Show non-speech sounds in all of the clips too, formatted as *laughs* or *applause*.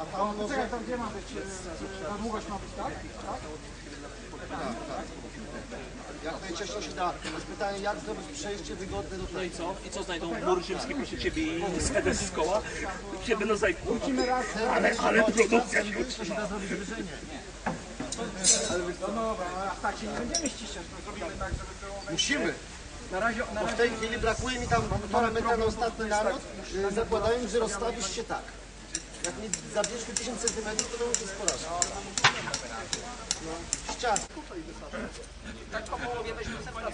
A tam może... Czekaj, tam gdzie ma być? Na długość ma być, tak? tak? Jak najciężej się da. Jest pytanie, jak zrobić przejście wygodne do No i co? I co znajdą mury rzymskie, proszę Ciebie, i Skedes z koła? Się będą raz. Ale, ale produkcja się To się da zrobić wyżej, nie. No dobra, no, tak się nie będziemy ściszać, to zrobimy tak, żeby było... Musimy. Na razie, na Bo w razie tej chwili brakuje mi tam półtora metra na ostatni naród. Y, Zakładając, że rozstawisz się tak. Jak mi zabierzmy 1000 cm, to to jest porażka. No, ścian. tak po połowie weźmy sobie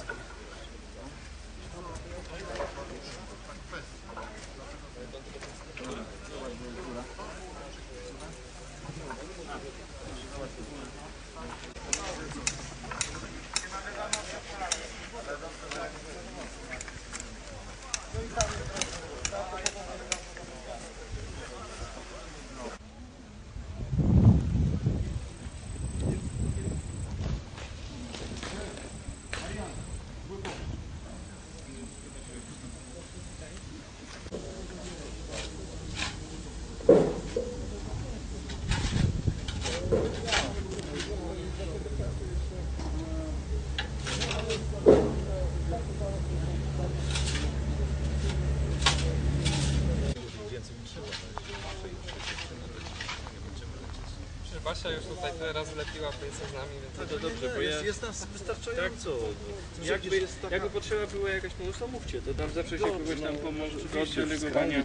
Basia już tutaj tyle razy lepiła z nami, więc To dobrze, bo ja... Jest nas wystarczająco. Jakby, jakby potrzeba była jakaś pomoc, to mówcie, to tam zawsze się kogoś tam pomoże do oddelegowania.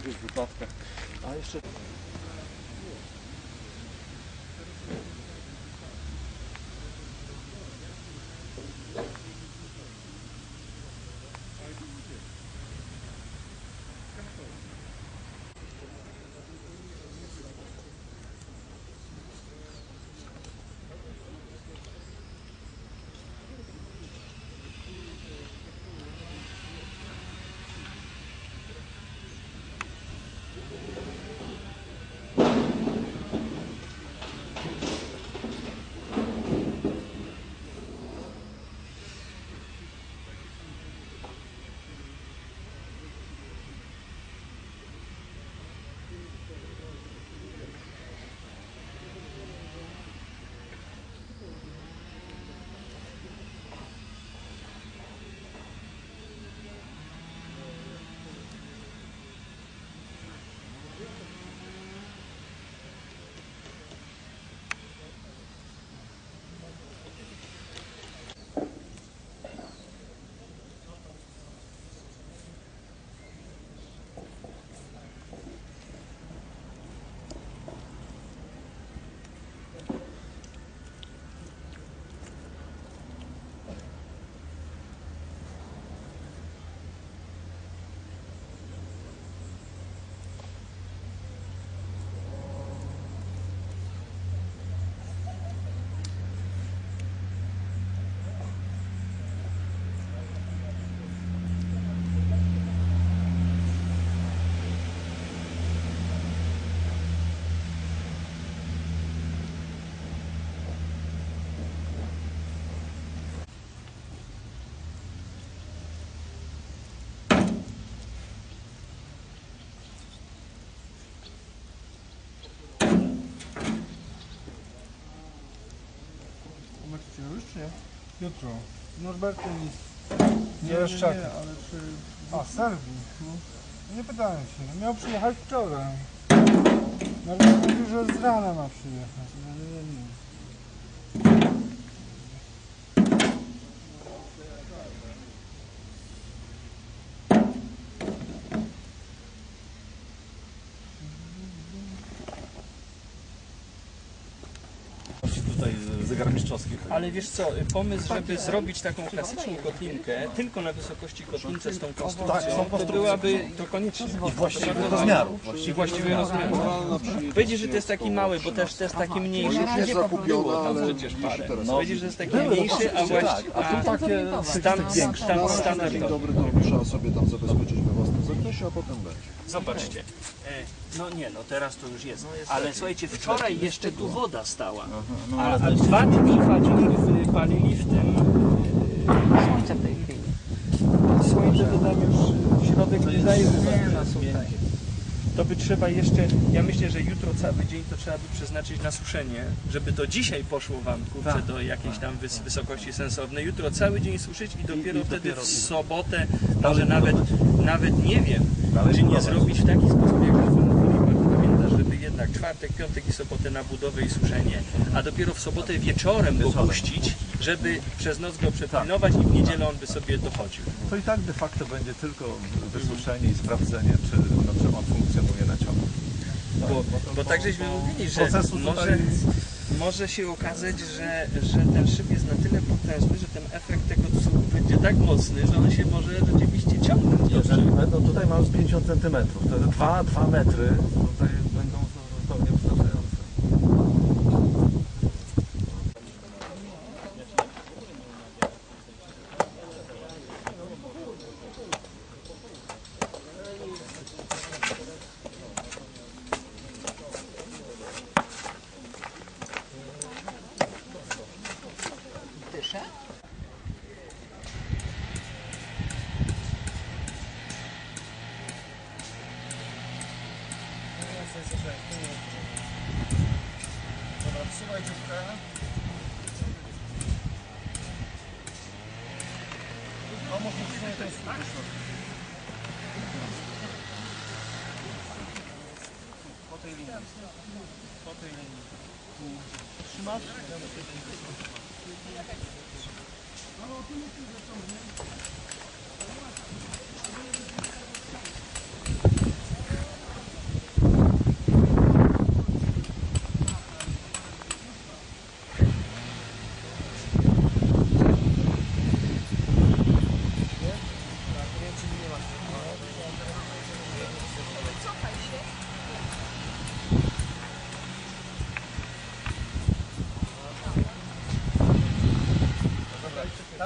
Jutro. Norbertem nic. Nie, nie, nie, ale czy... A, Serbii. No. Nie pytałem się. Miał przyjechać wczoraj. Norbert mówił, że z rana ma przyjechać. No, nie, nie, nie. Tutaj Ale wiesz co, pomysł, żeby zrobić taką klasyczną kotlinkę, tylko na wysokości kotlince z tą konstrukcją, to byłaby to koniecznie. I właściwego rozmiaru. I właściwy rozmiar. Powiedzieć, że to jest taki mały, bo też to jest taki mniejszy. Nie było tam przecież parę. Powiedzieć, że jest taki mniejszy, a właściwie A tu takie stan, stan, standardowy. dobry, to trzeba sobie tam zabezpieczyć we własnym zakresie, a potem będzie. Zobaczcie. E, No nie, no teraz to już jest. Ale słuchajcie, wczoraj jeszcze tu woda stała. A, a dwa dni palili, palili w tym. Słońce w tej chwili. Słońce to tam już w środek nie daje. No słuchaj. to by trzeba jeszcze, ja myślę, że jutro cały dzień to trzeba by przeznaczyć na suszenie, żeby to dzisiaj poszło Wam, kurczę, Tak. do jakiejś tam wys wysokości sensownej. Jutro cały dzień suszyć i dopiero i wtedy dopiero- w sobotę, może nawet, nawet nie wiem, czy nie zrobić w taki sposób, jak Pan pamiętasz, żeby jednak czwartek, piątek i sobotę na budowę i suszenie, a dopiero w sobotę wieczorem go puścić, żeby przez noc go przepilnować i w niedzielę on by sobie dochodził. To i tak de facto będzie tylko wysuszenie i sprawdzenie, czy, no, czy on funkcjonuje na ciągu. Bo, bo tak żeśmy mówili, że może, może się okazać, że, że ten szyb jest na tyle potężny, że ten efekt tego cudu będzie tak mocny, że on się może rzeczywiście ciągnąć. Jeżeli będą, tutaj mam z 50 cm, to 2, 2 metry tutaj あの、お手持ちでしたもんね。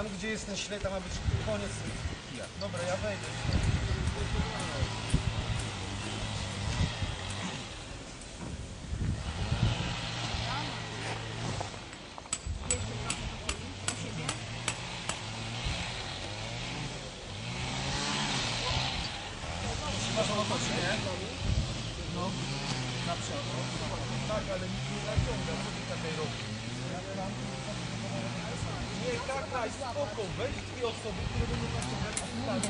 Tam, gdzie jest ten śled, tam ma być koniec kija. Dobra, ja wejdę. Trzymasz ono nie? No, na przykład. Tak, ale nikt nie naciąga, co ty takiej robi? Nie, tak, tak, spoko, weź dwie osoby, które będą naciągać, a tak.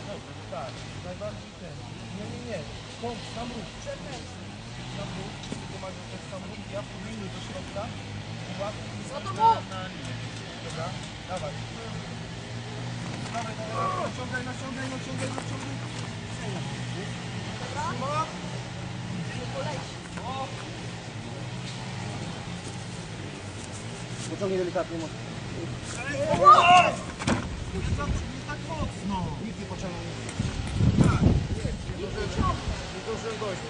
To tak, najbardziej ten. Nie, nie, nie, stąd, sam ruch. Sam ruch, pomagasz ten sam ruch, ja powinny do środka, na, na linię. Dobra, dawaj. Dawaj, dawaj, naciągaj, naciągaj, naciągaj, naciągaj. Trzyma. Pociągnij delikatnie mocno. Nie tak mocno. Nikt nie pociągnął. Tak. Nie. Nie zdążyłem dojść.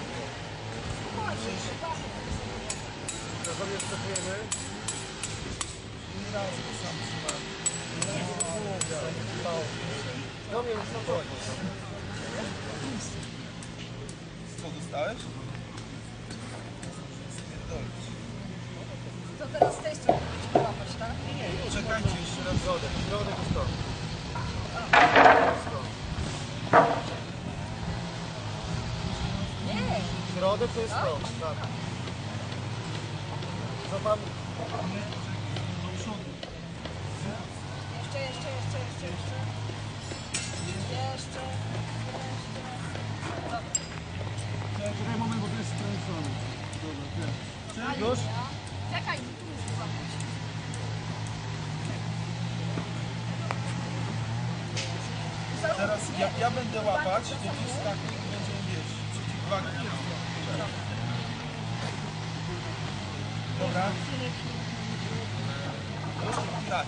Dobra, sobie wskakujemy. Nie raz go sam trzymam. Do mnie już na to. Co dostałeś? To teraz z tej strony? Jeszcze raz środek. Środek jest to. Nie, Środek to jest to. Tak. Co tam? jeszcze, jeszcze, jeszcze, jeszcze, jeszcze. Jeszcze, jeszcze. Czekaj moment, bo to jest skręcone. Dobra, teraz. Już? Ja będę łapać, skakuj i będziemy wiesz, przeciwwagę. Dobra. Już? Tak.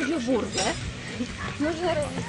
Chodzi o burdę, można robić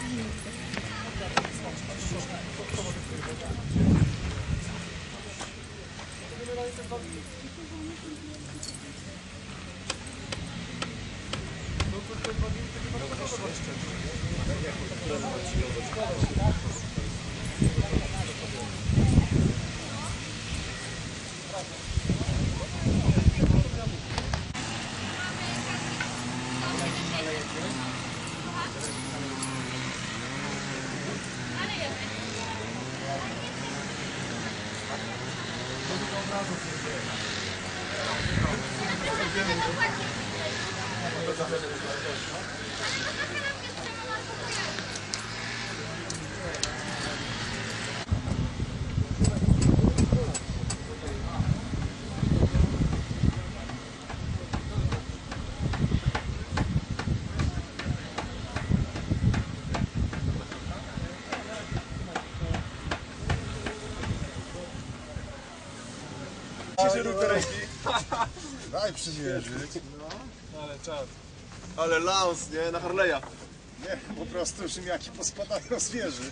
Daj przymierzyć. Ale czad. Ale lans, nie? Na Harley'a. Nie, po prostu szymiaki pospadają z wieży.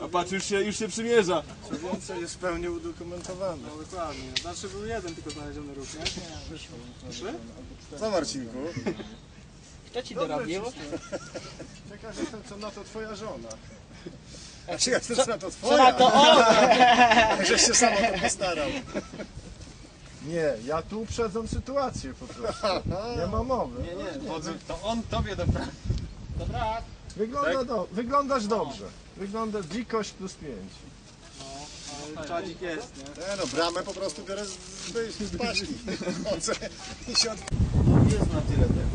A patrz, już się, już się przymierza. Co więcej, jest w pełni udokumentowane. No dokładnie. Znaczy był jeden tylko znaleziony róg, nie? Co Marcinku? Kto ci dorobił? Ciekaw jestem, co na to twoja żona. A na to twoja? Na to on? *laughs* Żeś się sam o to postarał. Nie, ja tu uprzedzam sytuację po prostu. *laughs* Nie ma mowy. Nie, nie, wodzu, to on tobie dobra. Dobra. Wygląda do, wyglądasz dobrze. Wygląda dzikość plus pięć. Ale czadzik jest, nie? Nie no, bramę po prostu biorę z, z, z *laughs* i się od... Jest na tyle tego.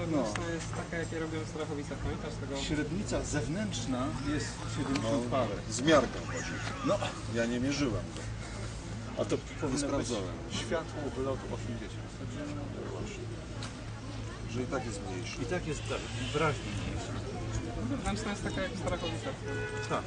Średnica wewnętrzna jest taka, jakie robią w Strachowicach. Pamiętasz tego? Średnica zewnętrzna jest 70 parę. Z miarką chodzi. No, ja nie mierzyłem go. A to sprawdzałem. Światło wylotu 80. Że i tak jest mniejszy. I tak jest tak, wyraźnie. Wewnętrzna jest taka jak w Strachowicach. Tak.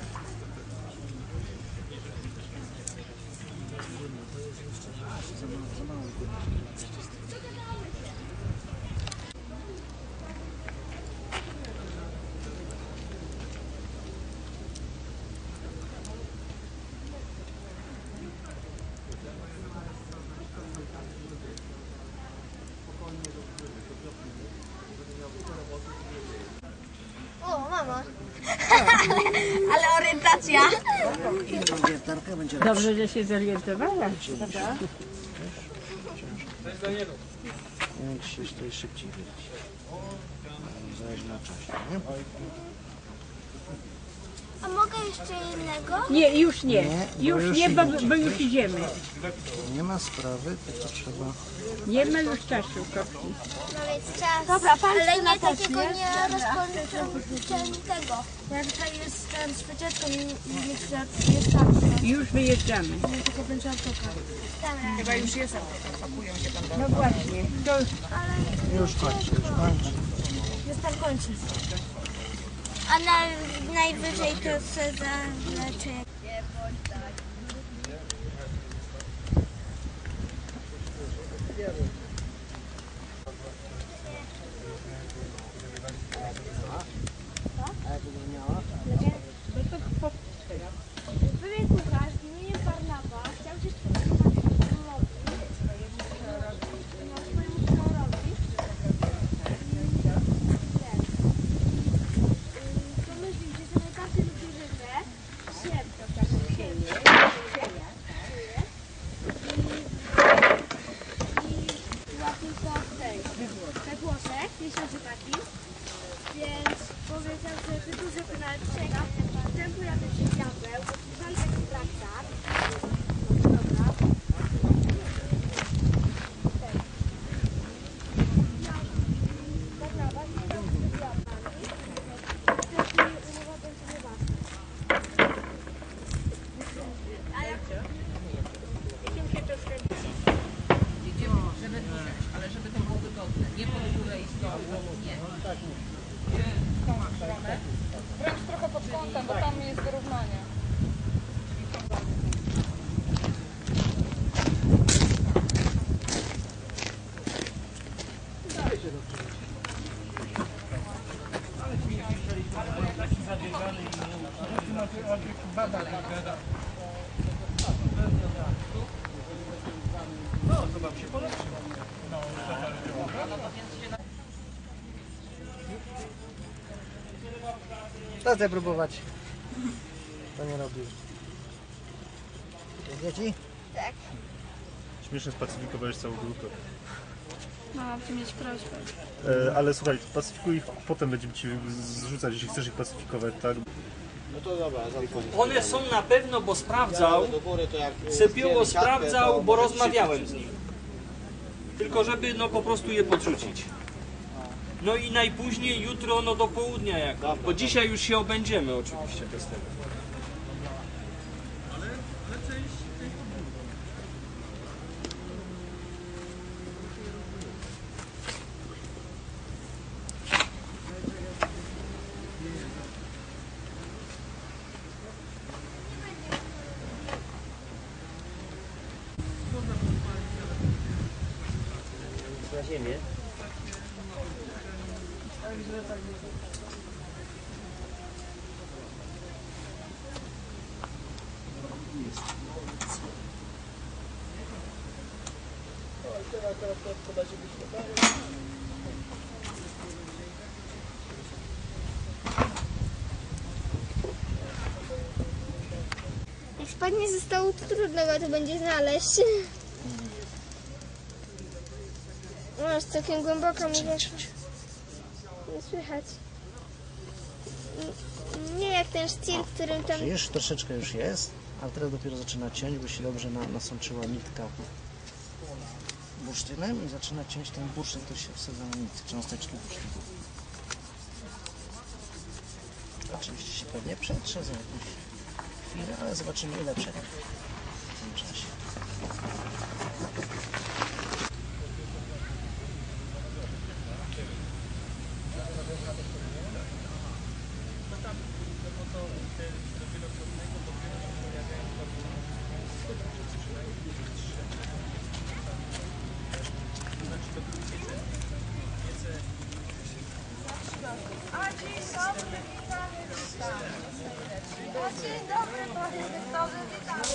samo. Ale orientacja. Dobrze, że się zorientowałaś. Jak się tutaj szybciej wyjść. Zależy na czasie, nie? A mogę jeszcze jednego? Nie, już nie. Nie, bo Już już nie, bo, idziecie, bo już idziemy. Nie ma sprawy, tylko trzeba... Nie ma już czasu, kopci. No więc czas. Dobra, Ale nie takiego nie rozpoczętego. Jak tutaj jest ten z wycieczką i nie jest tak. Już wyjeżdżamy. Autokar. Chyba już jest No właśnie. To Już kończę, już kończę. Jest tam kończy. A na, najwyżej to se zaleczy. Pewien kucharz w imieniu Barnaba chciał się spodobać królowi, no, swojemu królowi. Pomyślił, że to najbardziej lubi rybę, sierp, to tak sieje, sieje, i łapie to w tej, we Włoszech, miesiącu taki, więc powiedział, że wydłuży to na trzech, potem pojawia się diabeł, żal taki traktat, dobra, Dobra, właśnie tam z diabłami. Wtedy umowa będzie nieważna. A jak... Jakim się to wtedy? Wręcz trochę pod kątem, bo tam jest wyrównanie. Dajcie próbować. To nie robi. Dzieci? Śmiesznie spacyfikowałeś całą grupę. Mam tu mieć prośbę. E, ale słuchaj, pacyfikuj ich, potem będziemy ci zrzucać, jeśli chcesz ich pacyfikować, tak? No to dobra. One są na pewno, bo sprawdzał, jak... Cepioło sprawdzał, bo rozmawiałem z nim. Tylko żeby no po prostu je podrzucić. No i najpóźniej jutro no do południa jakoś, bo dzisiaj już się obędziemy oczywiście bez tego. Ziemię. Jak spadnie ze stołu, to trudno go to będzie znaleźć. Masz całkiem głęboko mi weszło. Nie słychać. Nie jak ten sztil, którym tam... Już troszeczkę już jest, ale teraz dopiero zaczyna ciąć, bo się dobrze na, nasączyła nitka bursztynem i zaczyna ciąć ten bursztyn, to się wsadza na nitkę, cząsteczki bursztynu. Oczywiście się pewnie przetrze za jakąś chwilę, ale zobaczymy ile przetrwa w tym czasie. Dzień dobry, panie doktorze, witamy.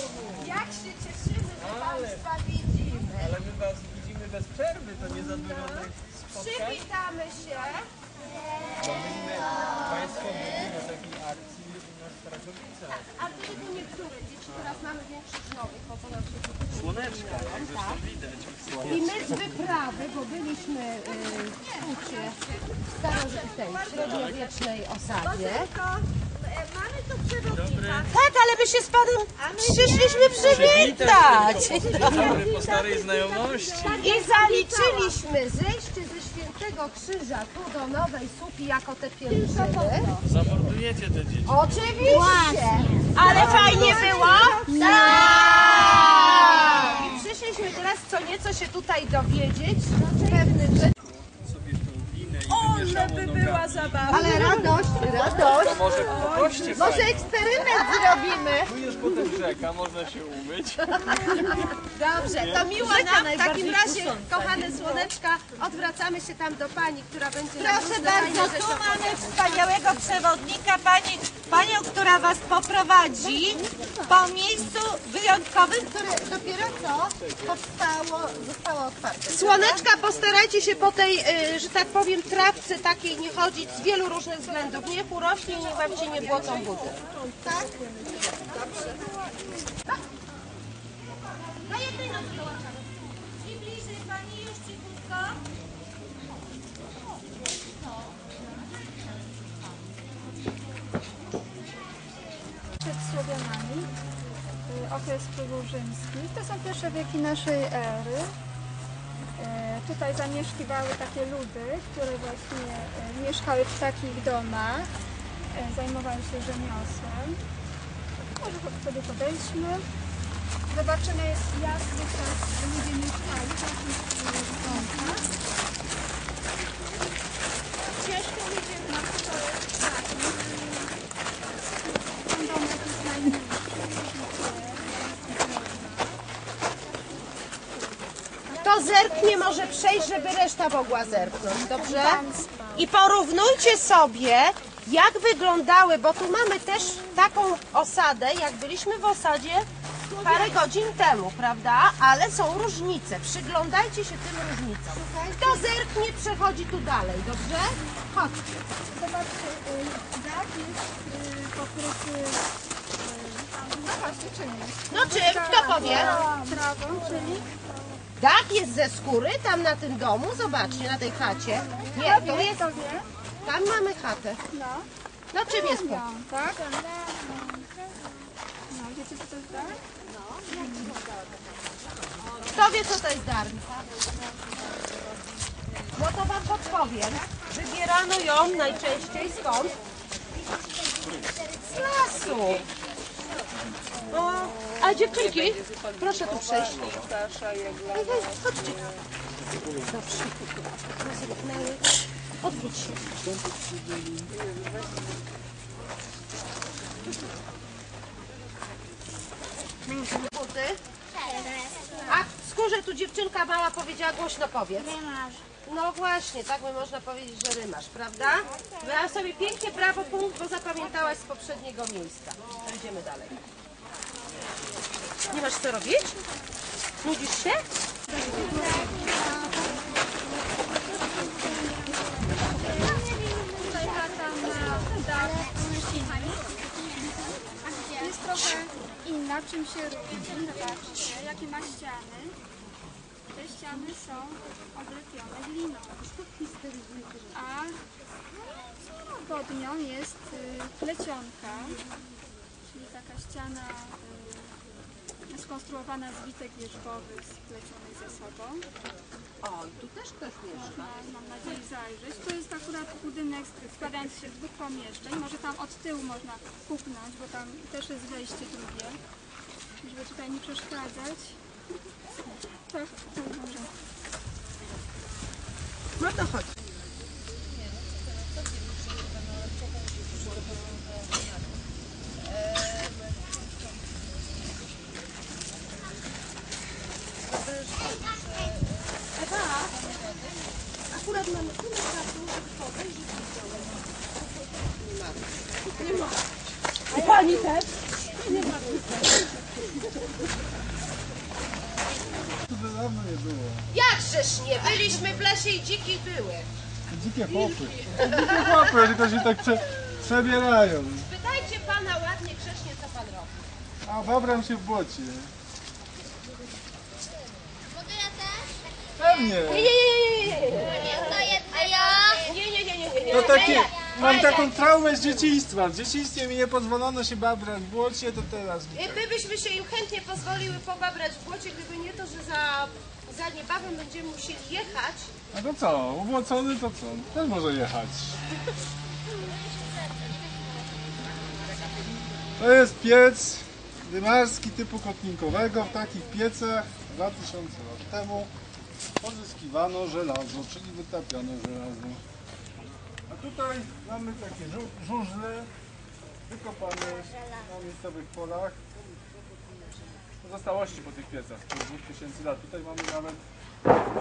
Jak się cieszymy, że Państwa widzimy. Ale my was widzimy bez przerwy, to nie za dużo tych spotkań. Przywitamy się. Bo myśmy Państwo byli akcji na Starachowicach. A tylko niektóre dzieci teraz mamy większych nowych, bo to nam się Zresztą widać. I my z wyprawy, bo byliśmy y, w Kucie, w starożytnej, średniowiecznej osadzie. Mamy tu przewodnika. Tak, ale my się z panem przyszliśmy przywitać. Po starej znajomości. I zaliczyliśmy zejście ze Świętego Krzyża tu do Nowej Słupi jako te pielgrzymy. Zamordujecie te dzieci. Oczywiście! Ale fajnie było? Tak! Przyszliśmy teraz co nieco się tutaj dowiedzieć pewnych rzeczy. Ole by była zabawa. Ale radość, radość. Może poproście Może eksperyment zrobimy. Tu jest potem rzeka, można się umyć. Dobrze, to miło nam. W takim razie, kochane słoneczka, odwracamy się tam do pani, która będzie Proszę bardzo, tu mamy wspaniałego przewodnika, pani, panią, która Was poprowadzi po miejscu wyjątkowym, które dopiero co powstało, zostało otwarte. Słoneczka, postarajcie się po tej, y, że tak powiem, trawce takiej nie chodzić z wielu różnych względów. Niech urośnie, niech wam się nie błocą buty. Tak? Dobrze. Na jednej nodze dołączamy. I bliżej pani już cichutko. przed Słowianami, y, okres wpływów. To są pierwsze wieki naszej ery. E, Tutaj zamieszkiwały takie ludy, które właśnie e, mieszkały w takich domach, e, zajmowały się rzemiosłem. Może sobie podejdźmy. Zobaczymy jak tutaj ludzie mieszkali w takich domach. Ciężko ludzie na przykład taki, ten domek jest najmniejszy. Kto zerknie, może przejść, żeby reszta mogła zerknąć, dobrze? I porównujcie sobie, jak wyglądały, bo tu mamy też taką osadę, jak byliśmy w osadzie parę godzin temu, prawda? Ale są różnice. Przyglądajcie się tym różnicom. Kto zerknie, przechodzi tu dalej, dobrze? Chodźcie. Zobaczcie, y, dach jest y, pokryty y, no właśnie czym? No czym? Kto powie? Trawą, czyli Dach jest ze skóry, tam na tym domu, zobaczcie, na tej chacie. Nie, to jest... Tam mamy chatę. No. No czym jest po... Tak? No, wiecie co to jest dach? Kto wie, co to jest dar? No to wam podpowiem. Wybierano ją najczęściej skąd? Z lasu. O, a dziewczynki, proszę tu przejść. Ej, ej, Chodźcie. Dobrze. Rozryknęły. Odwróć się. Buty. A skórze tu dziewczynka mała powiedziała głośno powiedz. No właśnie, tak by można powiedzieć, że rymasz, prawda? Miała sobie pięknie brawo punkt, bo zapamiętałaś z poprzedniego miejsca. Idziemy dalej. Nie masz co robić? Nudzisz się? Jest trochę inna, czym się różni. Zobaczcie, jakie ma ściany. Te ściany są oblepione gliną. A pod nią jest y, plecionka, czyli taka ściana y, skonstruowana z witek wierzbowych splecionych ze sobą. O, i tu też ktoś mieszka. Można, mam nadzieję, zajrzeć. To jest akurat budynek składający się z dwóch pomieszczeń. Może tam od tyłu można puknąć, bo tam też jest wejście drugie. Żeby tutaj nie przeszkadzać. Tak, tak może. No to chodź. Ewa, akurat mamy tyle czasu, żeby podejść i Nie ma. Nie ma. Też? Nie ma. To dawno nie było. Jakżeż nie? Byliśmy w lesie i dziki były. Dzikie chłopy. Dzikie chłopy, tylko się tak prze, przebierają. Spytajcie pana ładnie, grzecznie, co pan robi? A babram się w błocie. Mogę ja też? Pewnie. Nie, nie, nie, nie. A ja? Nie, nie, nie, nie, nie. No takie, Nie, mam taką traumę z dzieciństwa. W dzieciństwie mi nie pozwolono się babrać w błocie, to teraz mi My byśmy się im chętnie pozwoliły pobabrać w błocie, gdyby nie to, że za, za niebawem będziemy musieli jechać. A to co? Ubłocony to co? Też może jechać. To jest piec dymarski typu kotlinkowego. W takich piecach 2000 lat temu pozyskiwano żelazo, czyli wytapiano żelazo. Tutaj mamy takie żu- żużle wykopane na miejscowych polach. Pozostałości po tych piecach sprzed 2000 lat. Tutaj mamy nawet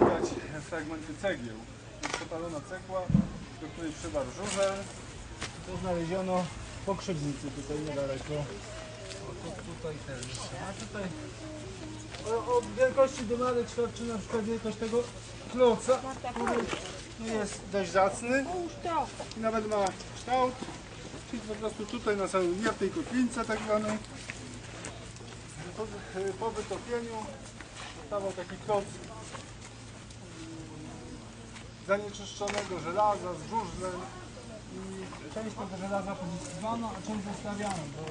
widać fragmenty cegieł. Jest popalona cegła, do której przywarł żużel. To znaleziono po krzywnicy tutaj niedaleko. Tutaj też. A tutaj o, o wielkości dymarek świadczy na przykład wielkość tego kloca, który jest dość zacny i nawet ma kształt. Czyli po prostu tutaj na samym dnie w tej kotlince tak zwanej po, po wytopieniu powstawał taki kloc zanieczyszczonego żelaza z żużlem i część tego żelaza pozyskiwano, a część zostawiano, bo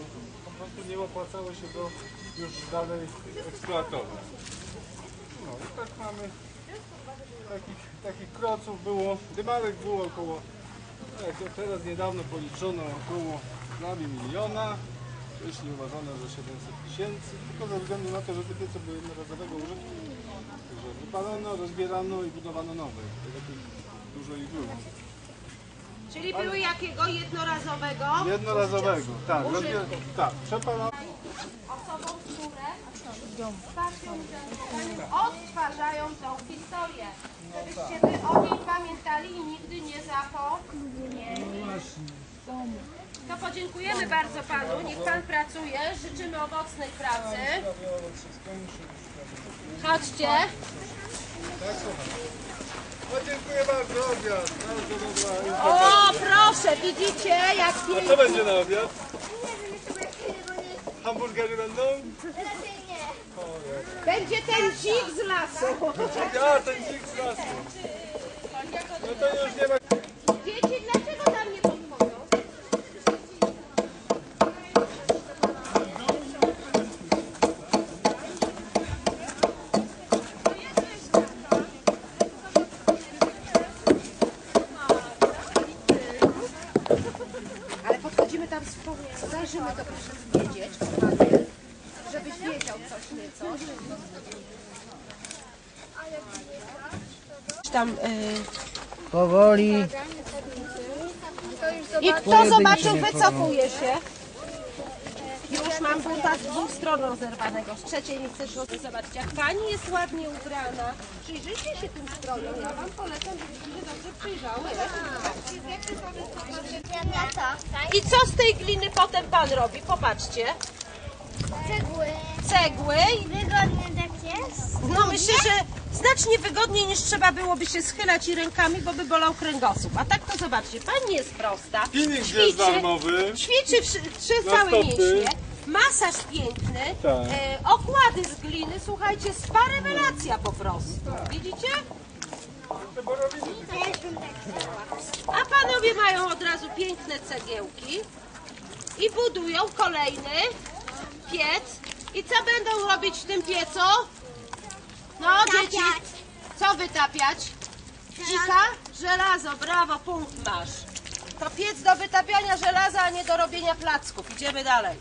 po prostu nie opłacało się go już dalej eksploatować. No i tak mamy takich, takich kroców było, dymarek było około, jak teraz niedawno policzono około prawie miliona, jeśli uważano, że 700 tysięcy, tylko ze względu na to, że te piece były jednorazowego użytku, Także wypalono, rozbierano i budowano nowe. Dużo ich było. Czyli były jakiego jednorazowego? Jednorazowego, tak. Rozbier... tak, przepalono. Osobom, które odtwarzają tą historię. Żebyście wy o niej pamiętali i nigdy nie zapomnieli. To podziękujemy bardzo panu, niech pan pracuje, życzymy owocnej pracy. Chodźcie. No dziękuję bardzo, obiad. Bardzo dobra O, informacja. proszę, widzicie jak A co pięknie. będzie na obiad? Hamburgery będą? Będzie ten dzik z lasu. Ja, ten dzik z lasu. No to już nie ma... Dzieci, dlaczego tam nie podchodzą? Ale podchodzimy tam wspólnie, zajrzymy to proszę wiedzieć, kochany, żebyś wiedział coś nieco. Tam, y, Powoli. I kto zobaczył, wycofuje się. Już mam buta z dwóch stron rozerwanego, z trzeciej nie chcesz roz- zobaczyć. Jak pani jest ładnie ubrana, przyjrzyjcie się tym strojom. Ja wam polecam, żebyście dobrze przyjrzały. I co z tej gliny potem pan robi? Popatrzcie. Cegły. Cegły. Wygodny jest? No myślę, że znacznie wygodniej niż trzeba byłoby się schylać i rękami, bo by bolał kręgosłup. A tak to zobaczcie, pani jest prosta. Filmik jest darmowy. Ćwiczy przez Na całe stopy. mięśnie. Masaż piękny. Tak. E, okłady z gliny, słuchajcie, spa rewelacja po prostu. Widzicie? A panowie mają od razu piękne cegiełki i budują kolejny piec. I co będą robić w tym piecu? No dzieci, co wytapiać? Dzika? Żelazo, brawo, punkt masz. To piec do wytapiania żelaza, a nie do robienia placków. Idziemy dalej.